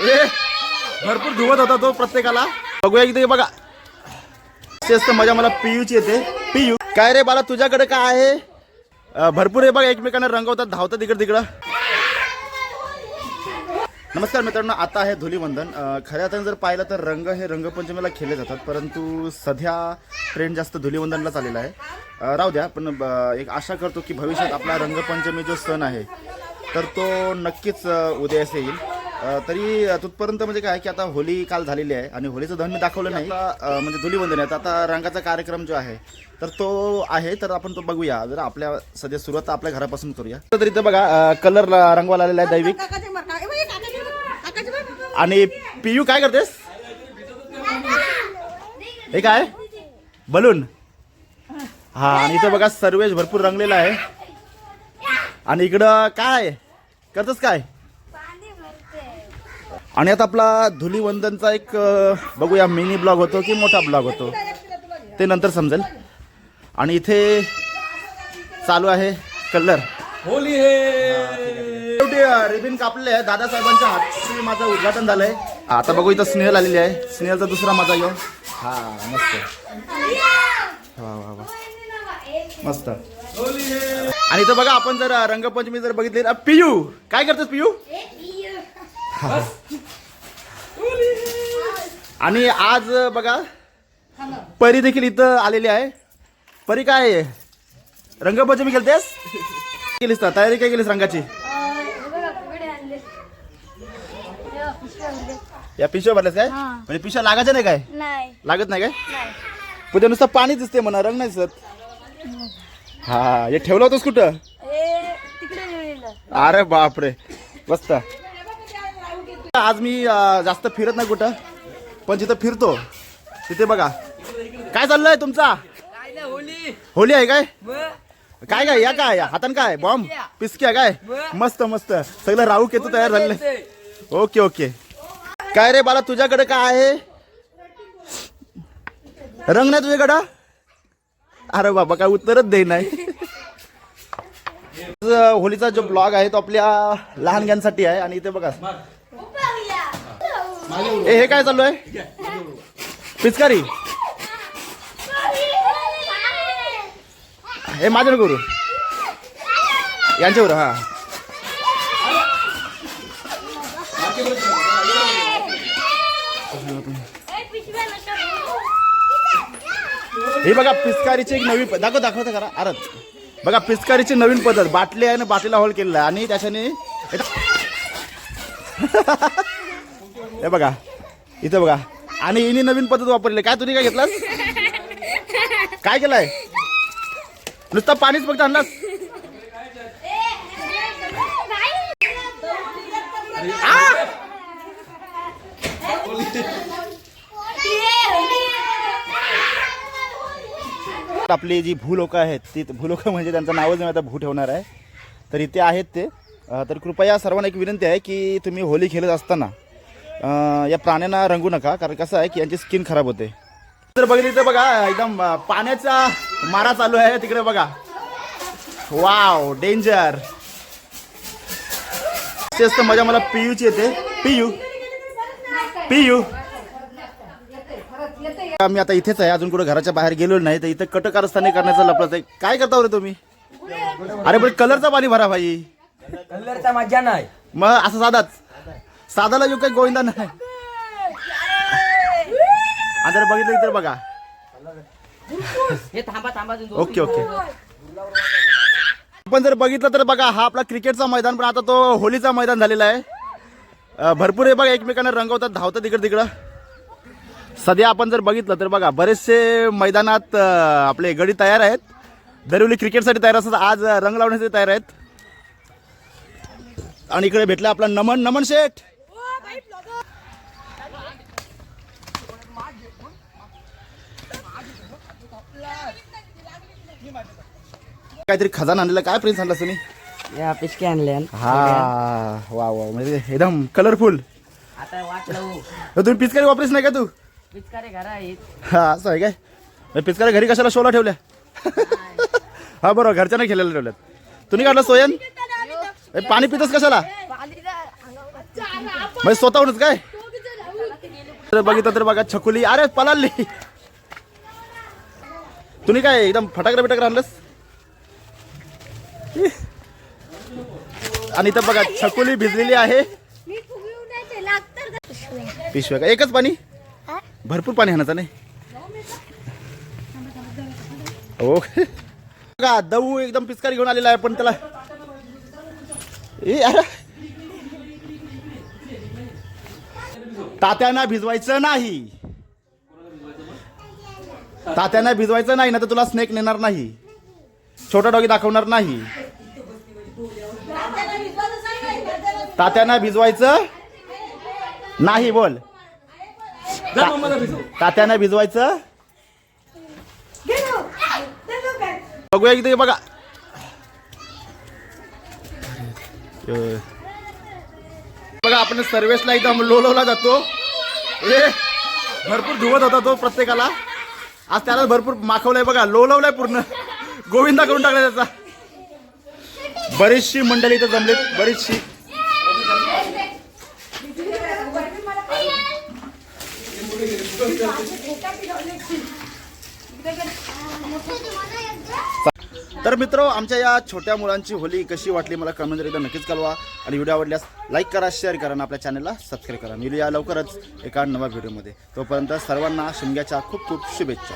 भरपूर धुवत होता तो प्रत्येकाला. बघूया इथे बघा. जास्त मजा मला पियूची येते. पियू. काय रे बाला तुझ्याकडे काय आहे? भरपूर हे बघा एकमेकांना रंगवतात धावतात इकडं तिकडं. नमस्कार मित्रांनो आता आहे धुलीवंदन. खऱ्या अर्थाने जर पाहिलं तर रंग हे रंगपंचमीला खेळले जातात परंतु सध्या ट्रेंड जास्त धुलीवंदनला चाललेला आहे. राहू द्या पण ब- एक आशा करतो की भविष्यात आपला रंगपंचमी जो सण आहे तर तो नक्कीच उद्यास उदयास येईल. तरी तिथपर्यंत म्हणजे काय की आता होली काल झालेली आहे आणि होलीचं दहन मी दाखवलं नाही. म्हणजे धुलीवंदन आहे. तर आता रंगाचा कार्यक्रम जो आहे तर तो आहे तर आपण तो बघूया. जर आपल्या सध्या सुरुवात आपल्या घरापासून करूया. तर इथं बघा कलर रंगवाला आलेला आहे दैविक. आणि पियू काय करतेस? हे काय? बलून. हा आणि इथं बघा सर्वेश भरपूर रंगलेला आहे. आणि इकडं काय? करतोस काय? आणि आता आपला धुलीवंदनचा एक बघूया मिनी ब्लॉग होतो की मोठा ब्लॉग होतो? ते नंतर समजेल. आणि इथे चालू आहे कलर होली है! शेवटी रिबिन कापले आहे. दादासाहेबांच्या हातची माझं उद्घाटन झालंय. आता बघू इथं स्नेहल आलेली आहे. स्नेहलचा दुसरा माझा यो. हा मस्त. वा वा वा. मस्त. आणि इथं बघा आपण जर रंगपंचमी जर बघितली पियू. काय करतोस पियू. आणि आज बघा परी देखील इथं आलेली आहे. परी काय आहे? रंगपंचमी खेळतेस केलीस तर. तयारी काय केलीस रंगाची? या पिशव्या भरल्यास काय. म्हणजे पिशव्या लागायच्या नाही काय? लागत नाही काय? ते नुसतं पाणी दिसते म्हणा रंग नाही दिसत. हा हे ठेवलं होतंस कुठं? अरे बापरे. मस्त. आज मी जास्त फिरत नाही कुठं पण जिथं फिरतो तिथे बघा. काय चाललंय तुमचा? होली आहे काय? काय काय या काय हातान काय? बॉम्ब? पिसक्या काय? मस्त मस्त. सगळं राऊक येतो तयार झालेलं. Okay okay. काय रे बाला तुझ्याकडे काय आहे? रंग नाही तुझ्याकडं? अरे बाबा काय उत्तरच दे नाही. होलीचा जो ब्लॉग आहे तो आपल्या लहानग्यांसाठी आहे आणि इथे बघा. ए हे काय चालू आहे? पिचकारी. हे माझ्या गुरु यांच्यावर हा. हे बघा पिचकारीची एक नवी दाखव दाखवता करा अरे बघा पिचकारीची नवीन पद्धत. बाटली आहे ना बाटलीला होल केलेला आणि त्याच्याने हे बघा इथं बघा. आणि हिने नवीन पद्धत वापरली. काय तुम्ही काय घेतलास? काय केलंय? नुसतं पाणीच फक्त आणलास? आपली जी भूलोक आहेत ती भूलोक म्हणजे त्यांचं नावच नाही आता भू ठेवणार आहे तर इथे आहेत ते. तर कृपया सर्वांना एक विनंती आहे की तुम्ही होली खेळत असताना या प्राण्यांना रंगू नका कारण कसं आहे की यांची स्किन खराब होते. तर बघितली तर बघा एकदम पाण्याचा मारा चालू आहे तिकडे बघा. वाव डेंजर जास्त मजा मला पियूची येते. पियू. पियू. मी आता इथेच आहे अजून कुठं घराच्या बाहेर गेलो नाही तर इथं कटकारस्थानी करण्याचं लपलं आहे. काय करता रे तुम्ही? अरे पण कलरचा पाणी भरा भाई. कलरचा मजा नाही. मग असं साधाच. साधाला जो काही गोविंदा नाही? जर बघितलं तर बघा. हे थांबा थांबा ओके ओके. आपण जर बघितलं तर बघा हा आपला क्रिकेटचा मैदान पण आता तो होलीचा मैदान झालेला आहे. भरपूर हे बघा एकमेकांना रंगवतात धावतात इकडे तिकडं. सध्या आपण जर बघितलं तर बघा बरेचसे मैदानात आपले गडी तयार आहेत. दरवली क्रिकेटसाठी तयार असतात आज रंग लावण्यासाठी तयार आहेत. आणि इकडे भेटला आपला नमन नमन शेठ. काहीतरी खजाना आणलेला. काय प्रिन्स आणला तुम्ही या पिशके आणले हा वा वा म्हणजे एकदम कलरफुल आता तुम्ही पिचकारी वापरीस नाही का तू? पिचकारे घरा हा असं आहे काय? मग पिचकारी घरी कशाला शोला ठेवल्या? हा बरोबर घरच्यानं खेळायला ठेवल्यात. तुम्ही काढलं सोयन? ए, पाणी पितोस कशाला? म्हणजे स्वतःहूनच काय? तर बघितलं तर बघा छकुली. अरे पलाली तुम्ही काय एकदम फटाकडे बिटाकडे आणलंस? आणि इथं बघा छकुली भिजलेली आहे. का पिशव्या का? एकच पाणी? भरपूर पाणी हाणाचं नाही. हो. बघा दऊ एकदम पिचकारी घेऊन आलेला आहे पण त्याला ए अरे. तात्यांना भिजवायचं नाही. तात्यांना भिजवायचं नाही ना तर तुला स्नेक नेणार नाही. छोटा डॉगी दाखवणार नाही. तात्यांना भिजवायचं नाही बोल. तात्यांना भिजवायचं बघूया इथे बघा. बघा आपण सर्वेसला एकदम लोलवला जातो. ए भरपूर धुवत होता तो प्रत्येकाला. आज त्याला भरपूर माखवलंय बघा लोलवलाय पूर्ण. गोविंदा करून टाकलाय त्याचा. बरीचशी मंडळी इथं जमलेत बरीचशी. तर मित्र आमच्या या छोट्या मुलांची होली कशी वाटली मला कमेंट एकदा नक्कीच कळवा. आणि व्हिडिओ आवडल्यास लाईक करा शेअर करा आणि आपल्या चॅनलला सबस्क्राईब करा. मिळूया लवकरच एका नव्या व्हिडिओमध्ये तोपर्यंत सर्वांना शिमग्याच्या खूप खूप शुभेच्छा.